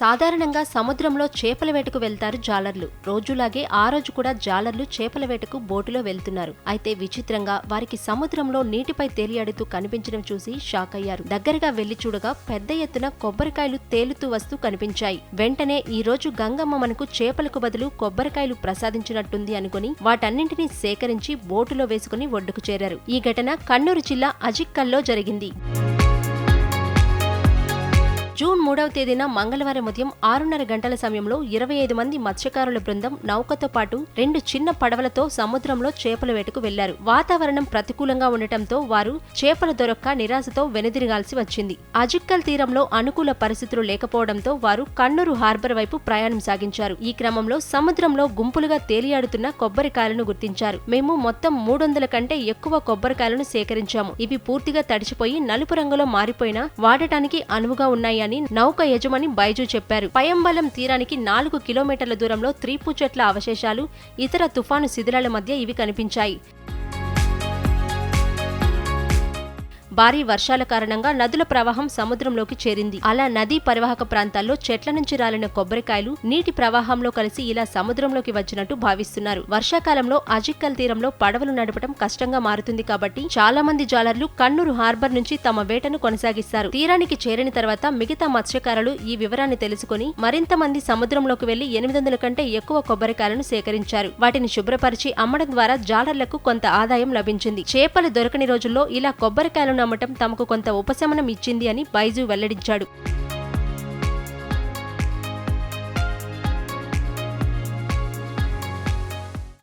సాధారణంగా సముద్రంలో చేపల వేటకు వెళ్తారు జాలర్లు. రోజులాగే ఆ రోజు కూడా జాలర్లు చేపల వేటకు బోటులో వెళ్తున్నారు. అయితే విచిత్రంగా వారికి సముద్రంలో నీటిపై తేలియాడుతూ కనిపించడం చూసి షాక్ అయ్యారు. దగ్గరగా వెళ్ళి చూడగా పెద్ద ఎత్తున కొబ్బరికాయలు తేలుతూ వస్తూ కనిపించాయి. వెంటనే ఈ రోజు గంగమ్మ మనకు చేపలకు బదులు కొబ్బరికాయలు ప్రసాదించినట్టుంది అనుకుని వాటన్నింటినీ సేకరించి బోటులో వేసుకుని ఒడ్డుకు చేరారు. ఈ ఘటన కన్నూరు జిల్లా అజిక్కల్లో జరిగింది. జూన్ మూడవ తేదీన మంగళవారం ఉదయం ఆరున్నర గంటల సమయంలో ఇరవై ఐదు మంది మత్స్యకారుల బృందం నౌకతో పాటు రెండు చిన్న పడవలతో సముద్రంలో చేపల వేటకు వెళ్ళారు. వాతావరణం ప్రతికూలంగా ఉండటంతో వారు చేపలు దొరక్క నిరాశతో వెనుదిరగాల్సి వచ్చింది. అజిక్కల్ తీరంలో అనుకూల పరిస్థితులు లేకపోవడంతో వారు కన్నూరు హార్బర్ వైపు ప్రయాణం సాగించారు. ఈ క్రమంలో సముద్రంలో గుంపులుగా తేలియాడుతున్న కొబ్బరికాయలను గుర్తించారు. మేము మొత్తం మూడు వందల కంటే ఎక్కువ కొబ్బరికాయలను సేకరించాము. ఇవి పూర్తిగా తడిచిపోయి నలుపు రంగులో మారిపోయినా వాడటానికి అనువుగా ఉన్నాయి అని నౌక యజమాని బైజు చెప్పారు. పయంబలం తీరానికి నాలుగు కిలోమీటర్ల దూరంలో త్రీపు చెట్ల అవశేషాలు ఇతర తుఫాను శిథిలాల మధ్య ఇవి కనిపించాయి. భారీ వర్షాల కారణంగా నదుల ప్రవాహం సముద్రంలోకి చేరింది. అలా నదీ పరివాహక ప్రాంతాల్లో చెట్ల నుంచి రాలిన కొబ్బరికాయలు నీటి ప్రవాహంలో కలిసి ఇలా సముద్రంలోకి వచ్చినట్టు భావిస్తున్నారు. వర్షాకాలంలో అజిక్కల్ తీరంలో పడవలు నడపడం కష్టంగా మారుతుంది కాబట్టి చాలా మంది జాలర్లు కన్నూరు హార్బర్ నుంచి తమ వేటను కొనసాగిస్తారు. తీరానికి చేరిన తర్వాత మిగతా మత్స్యకారులు ఈ వివరాన్ని తెలుసుకుని మరింత మంది సముద్రంలోకి వెళ్ళి ఎనిమిది వందల కంటే ఎక్కువ కొబ్బరికాయలను సేకరించారు. వాటిని శుభ్రపరిచి అమ్మడం ద్వారా జాలర్లకు కొంత ఆదాయం లభించింది. చేపలు దొరకని రోజుల్లో ఇలా కొబ్బరికాయలను అమ్మటం తమకు కొంత ఉపశమనం ఇచ్చింది అని బైజు వెల్లడించాడు.